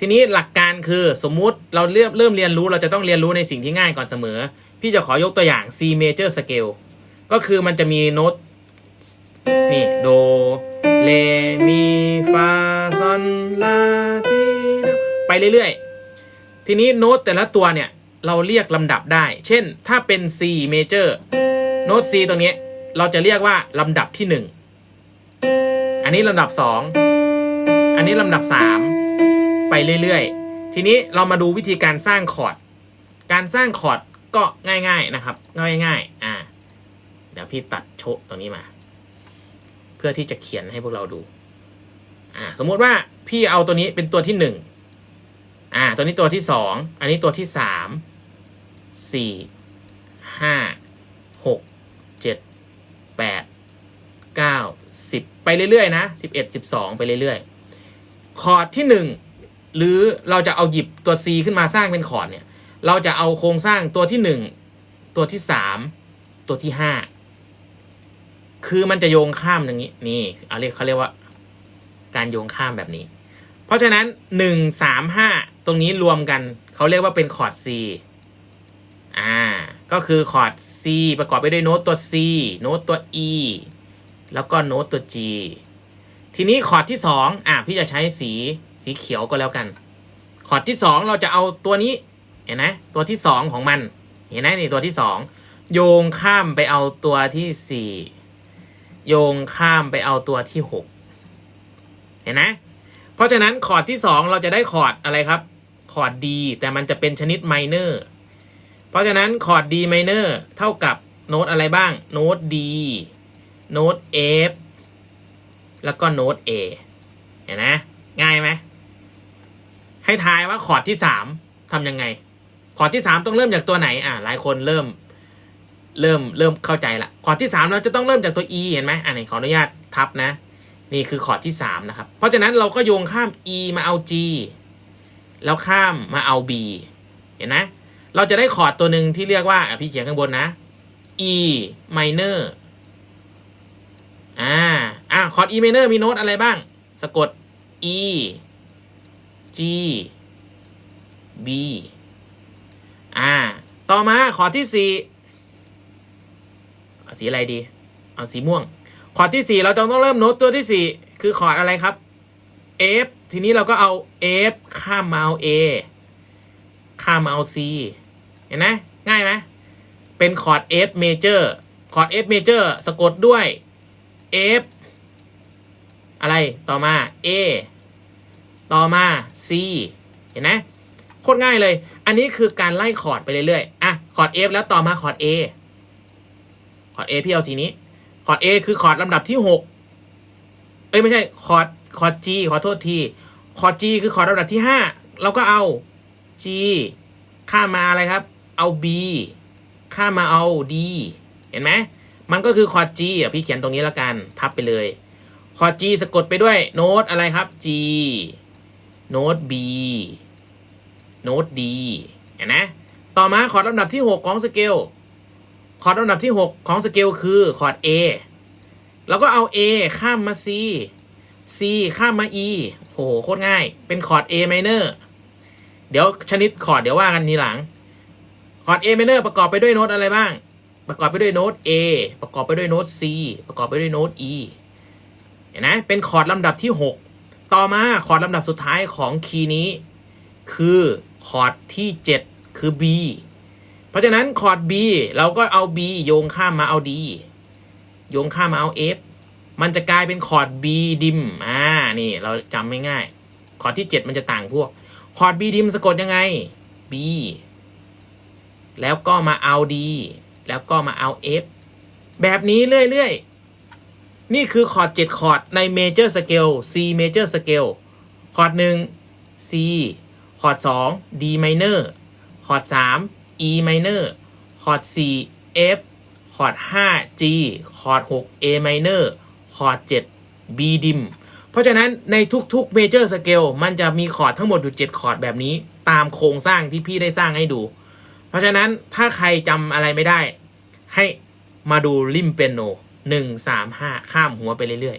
ทีนี้หลักการคือสมมุติเราเริ่มเริ่มเรียนรู้เราจะต้องเรียนรู้ในสิ่งที่ง่ายก่อนเสมอ พี่จะขอยกตัวอย่าง C major scale ก็คือมันจะมีโน้ตนี่โดเลมีฟาซอนลาทีโดไปเรื่อยๆ ทีนี้โน้ตแต่ละตัวเนี่ยเราเรียกลำดับได้ เช่นถ้าเป็น C major โน้ต C ตรงนี้เราจะเรียกว่าลำดับที่ 1 อันนี้ลำดับ 2 อันนี้ลำดับ 3 เรื่อยๆ ทีนี้เรามาดูวิธีการสร้างคอร์ด การสร้างคอร์ดก็ง่าย ๆนะครับ ง่ายๆ อ่า เดี๋ยวพี่ตัดโชะตรงนี้มา เพื่อที่จะเขียนให้พวกเราดู อ่า สมมุติว่าพี่เอาตัวนี้เป็นตัวที่หนึ่งอ่า ตัวนี้ตัวที่สองอันนี้ตัวที่สามสี่ห้าหกเจ็ดแปดเก้าสิบไปเรื่อยๆ นะสิบเอ็ดสิบสองไปเรื่อยๆ คอร์ดที่หนึ่ง หรือเราจะเอาหยิบตัว C ขึ้นมาสร้างเป็นคอร์ดเนี่ย เราจะเอาโครงสร้างตัวที่หนึ่งตัวที่สามตัวที่ห้าคือมันจะโยงข้ามอย่างนี้นี่เอาเรียกเขาเรียกว่าการโยงข้ามแบบนี้ เพราะฉะนั้นหนึ่งสามห้าตรงนี้รวมกันเขาเรียกว่าเป็นคอร์ด C อ่าก็คือคอร์ด C ประกอบไปด้วยโน้ตตัว C โน้ตตัว E แล้วก็โน้ตตัว G ทีนี้คอร์ดที่สองอะพี่จะใช้สี สีเขียวก็แล้วกัน คอร์ดที่สองเราจะเอาตัวนี้เห็นไหมตัวที่สองของมัน เห็นไหมนี่ตัวที่สองโยงข้ามไปเอาตัวที่สี่โยงข้ามไปเอาตัวที่หกเห็นไหมเพราะฉะนั้นคอร์ดที่สองเราจะได้คอร์ดอะไรครับคอร์ด D แต่มันจะเป็นชนิดไมเนอร์เพราะฉะนั้นคอร์ด D minor เท่ากับโน้ตอะไรบ้างโน้ต D โน้ต F แล้วก็โน้ต A เห็นไหมง่ายไหม ให้ทายว่าคอร์ดที่สามทำยังไงคอร์ดที่สามต้องเริ่มจากตัวไหนอ่าหลายคนเริ่ม เริ่มเริ่มเข้าใจละคอร์ดที่สามเราจะต้องเริ่มจากตัว E เห็นไหมอ่าไหนขออนุญาตทับนะ นี่คือคอร์ดที่สามนะครับ เพราะฉะนั้นเราก็โยงข้าม E มาเอา G แล้วข้ามมาเอา B เห็นไหมเราจะได้คอร์ดตัวหนึ่งที่เรียกว่าพี่เขียนข้างบนนะ E minor อ่าอ่าคอร์ด E minor มีโน้ตอะไรบ้าง สะกด E G B อ่า ต่อมาคอที่สี่เอาสีอะไรดี เอาสีม่วงคอที่สี่เราจะต้องเริ่มโน้ตตัวที่สี่คือคอดอะไรครับ F ทีนี้เราก็เอา F ข้ามมาเอา A ข้ามมาเอา C เห็นไหมง่ายไหมเป็นคอร์ด F major คอร์ด F major สะกดด้วย F อะไรต่อมา A ต่อมา C เห็นไหมโคตรง่ายเลย อันนี้คือการไล่คอร์ดไปเรื่อยๆ อะ คอร์ด F แล้วต่อมาคอร์ด A คอร์ด A พี่เอาสีนี้ คอร์ด A คือคอร์ดลำดับที่ 6 เอ้ยไม่ใช่คอร์ดคอร์ด G ขอโทษที คอร์ด G คือคอร์ดลำดับที่ 5 เราก็เอา G ข้ามมาอะไรครับ เอา B ข้ามมาเอา D เห็นไหม มันก็คือคอร์ด G อะพี่เขียนตรงนี้แล้วกัน ทับไปเลย คอร์ด G สะกดไปด้วยโน้ตอะไรครับ G โน้ต B โน้ต D เห็นไหมต่อมาคอร์ดลำดับที่ 6 ของสเกล คอร์ดลำดับที่ 6 ของสเกลคือคอร์ด A แล้วก็เอา A ข้ามมา C C ข้ามมา E โหโคตรง่าย เป็นคอร์ด A minor เดี๋ยวชนิดคอร์ดเดี๋ยวว่ากันทีหลัง คอร์ด A minor ประกอบไปด้วยโน้ตอะไรบ้าง ประกอบไปด้วยโน้ต A ประกอบไปด้วยโน้ต C ประกอบไปด้วยโน้ต E เห็นไหมเป็นคอร์ดลำดับที่ 6 ต่อมาคอร์ดลำดับสุดท้ายของคีย์นี้ คือคอร์ดที่ 7 คือ B เพราะฉะนั้นคอร์ด B เราก็เอา B โยงข้ามมาเอา D โยงข้ามมาเอา F มันจะกลายเป็นคอร์ด B ดิมอ่านี่เราจำไม่ง่ายคอร์ดที่ 7 มันจะต่างพวกคอร์ด B ดิมสะกดยังไง B แล้วก็มาเอา D แล้วก็มาเอา F แบบนี้เรื่อยๆ นี่คือคอร์ด7คอร์ดใน Major Scale C Major Scale คอร์ด1 C คอร์ด2 D minor คอร์ด3 E minor คอร์ด4 F คอร์ด5 G คอร์ด6 A minor คอร์ด7 B dim เพราะฉะนั้นในทุกๆ Major Scale มันจะมีคอร์ดทั้งหมดอยู่7คอร์ดแบบนี้ ตามโครงสร้างที่พี่ได้สร้างให้ดู เพราะฉะนั้นถ้าใครจำอะไรไม่ได้ ให้มาดูริมเปียโน หนึ่งสามห้าข้ามหัวไปเรื่อย